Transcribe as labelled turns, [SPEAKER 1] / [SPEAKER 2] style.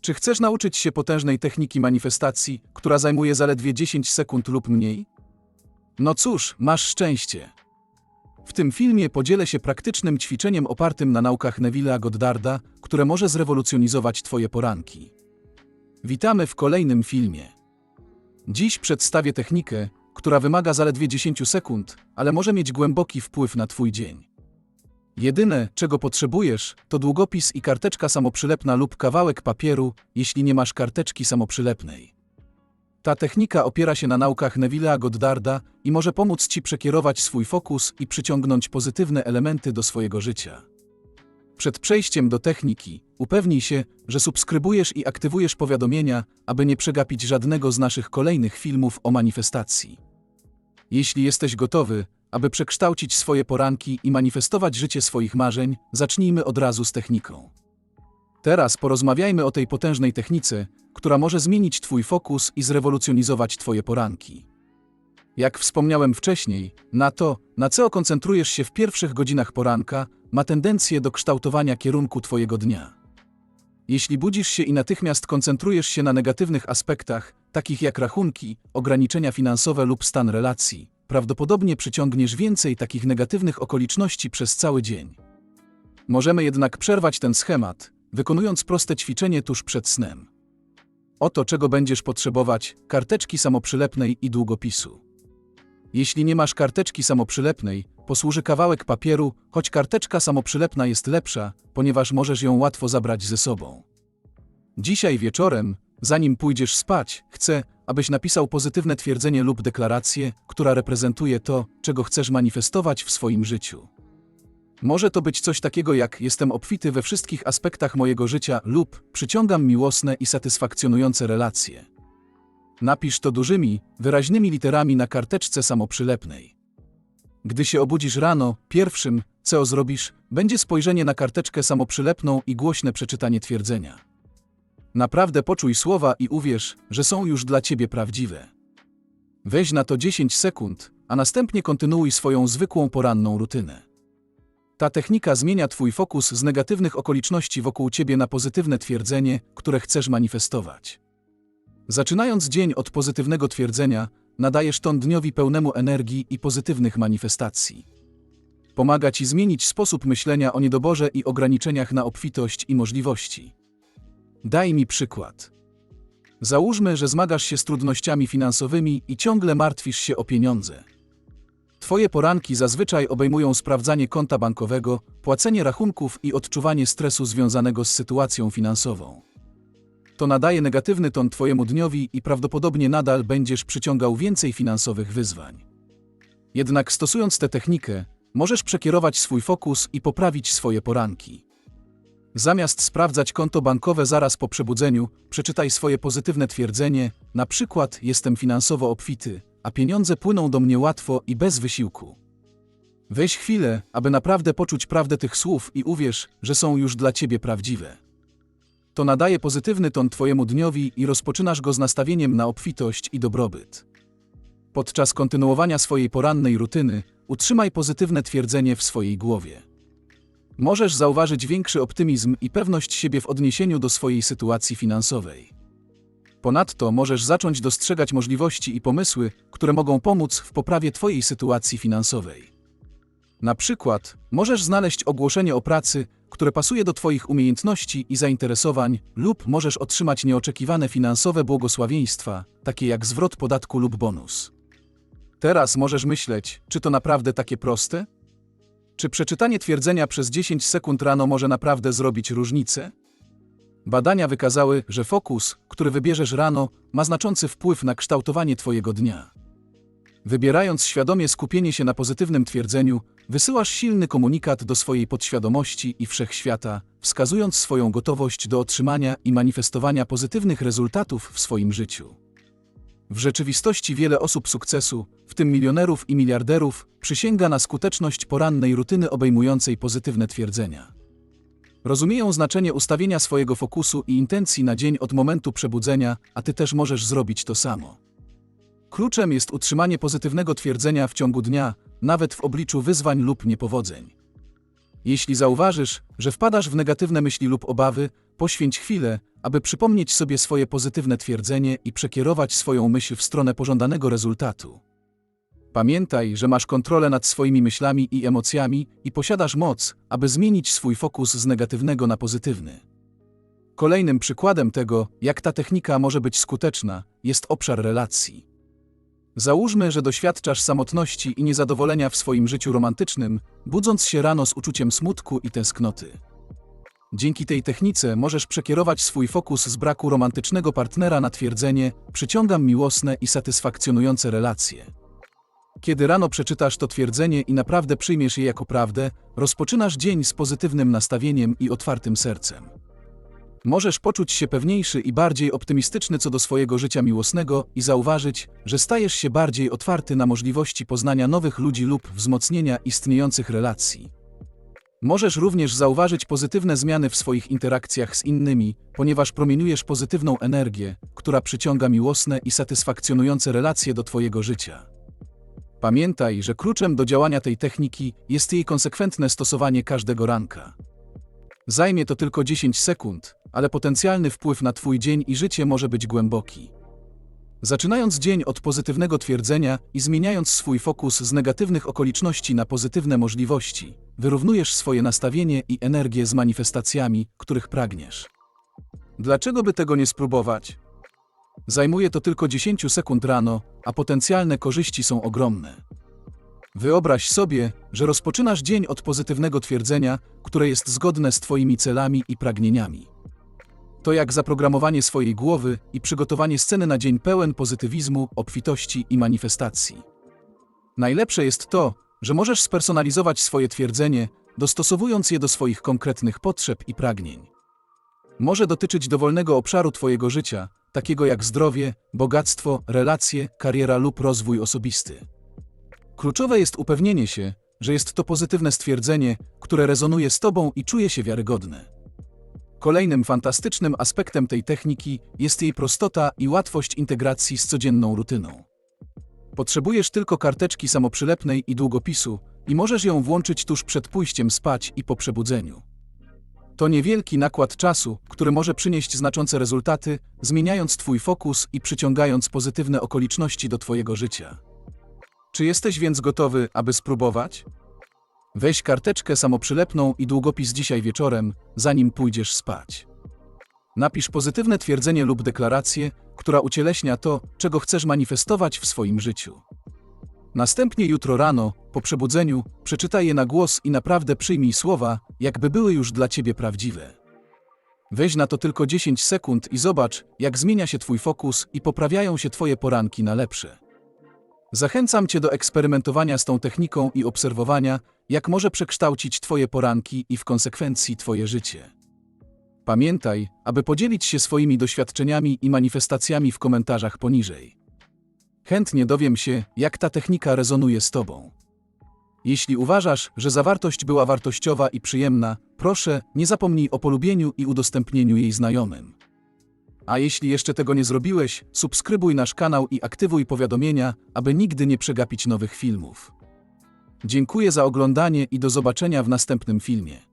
[SPEAKER 1] Czy chcesz nauczyć się potężnej techniki manifestacji, która zajmuje zaledwie 10 sekund lub mniej? No cóż, masz szczęście. W tym filmie podzielę się praktycznym ćwiczeniem opartym na naukach Neville'a Goddarda, które może zrewolucjonizować Twoje poranki. Witamy w kolejnym filmie. Dziś przedstawię technikę, która wymaga zaledwie 10 sekund, ale może mieć głęboki wpływ na Twój dzień. Jedyne, czego potrzebujesz, to długopis i karteczka samoprzylepna lub kawałek papieru, jeśli nie masz karteczki samoprzylepnej. Ta technika opiera się na naukach Neville'a Goddarda i może pomóc Ci przekierować swój fokus i przyciągnąć pozytywne elementy do swojego życia. Przed przejściem do techniki, upewnij się, że subskrybujesz i aktywujesz powiadomienia, aby nie przegapić żadnego z naszych kolejnych filmów o manifestacji. Jeśli jesteś gotowy, aby przekształcić swoje poranki i manifestować życie swoich marzeń, zacznijmy od razu z techniką. Teraz porozmawiajmy o tej potężnej technice, która może zmienić Twój fokus i zrewolucjonizować Twoje poranki. Jak wspomniałem wcześniej, na to, na co koncentrujesz się w pierwszych godzinach poranka, ma tendencję do kształtowania kierunku Twojego dnia. Jeśli budzisz się i natychmiast koncentrujesz się na negatywnych aspektach, takich jak rachunki, ograniczenia finansowe lub stan relacji, prawdopodobnie przyciągniesz więcej takich negatywnych okoliczności przez cały dzień. Możemy jednak przerwać ten schemat, wykonując proste ćwiczenie tuż przed snem. Oto czego będziesz potrzebować: karteczki samoprzylepnej i długopisu. Jeśli nie masz karteczki samoprzylepnej, posłuży kawałek papieru, choć karteczka samoprzylepna jest lepsza, ponieważ możesz ją łatwo zabrać ze sobą. Dzisiaj wieczorem, zanim pójdziesz spać, chcę, abyś napisał pozytywne twierdzenie lub deklarację, która reprezentuje to, czego chcesz manifestować w swoim życiu. Może to być coś takiego jak jestem obfity we wszystkich aspektach mojego życia lub przyciągam miłosne i satysfakcjonujące relacje. Napisz to dużymi, wyraźnymi literami na karteczce samoprzylepnej. Gdy się obudzisz rano, pierwszym, co zrobisz, będzie spojrzenie na karteczkę samoprzylepną i głośne przeczytanie twierdzenia. Naprawdę poczuj słowa i uwierz, że są już dla ciebie prawdziwe. Weź na to 10 sekund, a następnie kontynuuj swoją zwykłą poranną rutynę. Ta technika zmienia Twój fokus z negatywnych okoliczności wokół Ciebie na pozytywne twierdzenie, które chcesz manifestować. Zaczynając dzień od pozytywnego twierdzenia, nadajesz ton dniowi pełnemu energii i pozytywnych manifestacji. Pomaga Ci zmienić sposób myślenia o niedoborze i ograniczeniach na obfitość i możliwości. Daj mi przykład. Załóżmy, że zmagasz się z trudnościami finansowymi i ciągle martwisz się o pieniądze. Twoje poranki zazwyczaj obejmują sprawdzanie konta bankowego, płacenie rachunków i odczuwanie stresu związanego z sytuacją finansową. To nadaje negatywny ton Twojemu dniowi i prawdopodobnie nadal będziesz przyciągał więcej finansowych wyzwań. Jednak stosując tę technikę, możesz przekierować swój fokus i poprawić swoje poranki. Zamiast sprawdzać konto bankowe zaraz po przebudzeniu, przeczytaj swoje pozytywne twierdzenie, na przykład jestem finansowo obfity, a pieniądze płyną do mnie łatwo i bez wysiłku. Weź chwilę, aby naprawdę poczuć prawdę tych słów i uwierz, że są już dla ciebie prawdziwe. To nadaje pozytywny ton twojemu dniowi i rozpoczynasz go z nastawieniem na obfitość i dobrobyt. Podczas kontynuowania swojej porannej rutyny, utrzymaj pozytywne twierdzenie w swojej głowie. Możesz zauważyć większy optymizm i pewność siebie w odniesieniu do swojej sytuacji finansowej. Ponadto możesz zacząć dostrzegać możliwości i pomysły, które mogą pomóc w poprawie Twojej sytuacji finansowej. Na przykład, możesz znaleźć ogłoszenie o pracy, które pasuje do Twoich umiejętności i zainteresowań, lub możesz otrzymać nieoczekiwane finansowe błogosławieństwa, takie jak zwrot podatku lub bonus. Teraz możesz myśleć, czy to naprawdę takie proste? Czy przeczytanie twierdzenia przez 10 sekund rano może naprawdę zrobić różnicę? Badania wykazały, że fokus, który wybierzesz rano, ma znaczący wpływ na kształtowanie Twojego dnia. Wybierając świadomie skupienie się na pozytywnym twierdzeniu, wysyłasz silny komunikat do swojej podświadomości i wszechświata, wskazując swoją gotowość do otrzymania i manifestowania pozytywnych rezultatów w swoim życiu. W rzeczywistości wiele osób sukcesu, w tym milionerów i miliarderów, przysięga na skuteczność porannej rutyny obejmującej pozytywne twierdzenia. Rozumieją znaczenie ustawienia swojego fokusu i intencji na dzień od momentu przebudzenia, a ty też możesz zrobić to samo. Kluczem jest utrzymanie pozytywnego twierdzenia w ciągu dnia, nawet w obliczu wyzwań lub niepowodzeń. Jeśli zauważysz, że wpadasz w negatywne myśli lub obawy, poświęć chwilę, aby przypomnieć sobie swoje pozytywne twierdzenie i przekierować swoją myśl w stronę pożądanego rezultatu. Pamiętaj, że masz kontrolę nad swoimi myślami i emocjami i posiadasz moc, aby zmienić swój fokus z negatywnego na pozytywny. Kolejnym przykładem tego, jak ta technika może być skuteczna, jest obszar relacji. Załóżmy, że doświadczasz samotności i niezadowolenia w swoim życiu romantycznym, budząc się rano z uczuciem smutku i tęsknoty. Dzięki tej technice możesz przekierować swój fokus z braku romantycznego partnera na twierdzenie: przyciągam miłosne i satysfakcjonujące relacje. Kiedy rano przeczytasz to twierdzenie i naprawdę przyjmiesz je jako prawdę, rozpoczynasz dzień z pozytywnym nastawieniem i otwartym sercem. Możesz poczuć się pewniejszy i bardziej optymistyczny co do swojego życia miłosnego i zauważyć, że stajesz się bardziej otwarty na możliwości poznania nowych ludzi lub wzmocnienia istniejących relacji. Możesz również zauważyć pozytywne zmiany w swoich interakcjach z innymi, ponieważ promieniujesz pozytywną energię, która przyciąga miłosne i satysfakcjonujące relacje do Twojego życia. Pamiętaj, że kluczem do działania tej techniki jest jej konsekwentne stosowanie każdego ranka. Zajmie to tylko 10 sekund, ale potencjalny wpływ na Twój dzień i życie może być głęboki. Zaczynając dzień od pozytywnego twierdzenia i zmieniając swój fokus z negatywnych okoliczności na pozytywne możliwości, wyrównujesz swoje nastawienie i energię z manifestacjami, których pragniesz. Dlaczego by tego nie spróbować? Zajmuje to tylko 10 sekund rano, a potencjalne korzyści są ogromne. Wyobraź sobie, że rozpoczynasz dzień od pozytywnego twierdzenia, które jest zgodne z Twoimi celami i pragnieniami. To jak zaprogramowanie swojej głowy i przygotowanie sceny na dzień pełen pozytywizmu, obfitości i manifestacji. Najlepsze jest to, że możesz spersonalizować swoje twierdzenie, dostosowując je do swoich konkretnych potrzeb i pragnień. Może dotyczyć dowolnego obszaru Twojego życia, takiego jak zdrowie, bogactwo, relacje, kariera lub rozwój osobisty. Kluczowe jest upewnienie się, że jest to pozytywne stwierdzenie, które rezonuje z Tobą i czuje się wiarygodne. Kolejnym fantastycznym aspektem tej techniki jest jej prostota i łatwość integracji z codzienną rutyną. Potrzebujesz tylko karteczki samoprzylepnej i długopisu i możesz ją włączyć tuż przed pójściem spać i po przebudzeniu. To niewielki nakład czasu, który może przynieść znaczące rezultaty, zmieniając Twój fokus i przyciągając pozytywne okoliczności do Twojego życia. Czy jesteś więc gotowy, aby spróbować? Weź karteczkę samoprzylepną i długopis dzisiaj wieczorem, zanim pójdziesz spać. Napisz pozytywne twierdzenie lub deklarację, która ucieleśnia to, czego chcesz manifestować w swoim życiu. Następnie jutro rano, po przebudzeniu, przeczytaj je na głos i naprawdę przyjmij słowa, jakby były już dla ciebie prawdziwe. Weź na to tylko 10 sekund i zobacz, jak zmienia się Twój fokus i poprawiają się Twoje poranki na lepsze. Zachęcam Cię do eksperymentowania z tą techniką i obserwowania, jak może przekształcić Twoje poranki i w konsekwencji Twoje życie. Pamiętaj, aby podzielić się swoimi doświadczeniami i manifestacjami w komentarzach poniżej. Chętnie dowiem się, jak ta technika rezonuje z Tobą. Jeśli uważasz, że zawartość była wartościowa i przyjemna, proszę, nie zapomnij o polubieniu i udostępnieniu jej znajomym. A jeśli jeszcze tego nie zrobiłeś, subskrybuj nasz kanał i aktywuj powiadomienia, aby nigdy nie przegapić nowych filmów. Dziękuję za oglądanie i do zobaczenia w następnym filmie.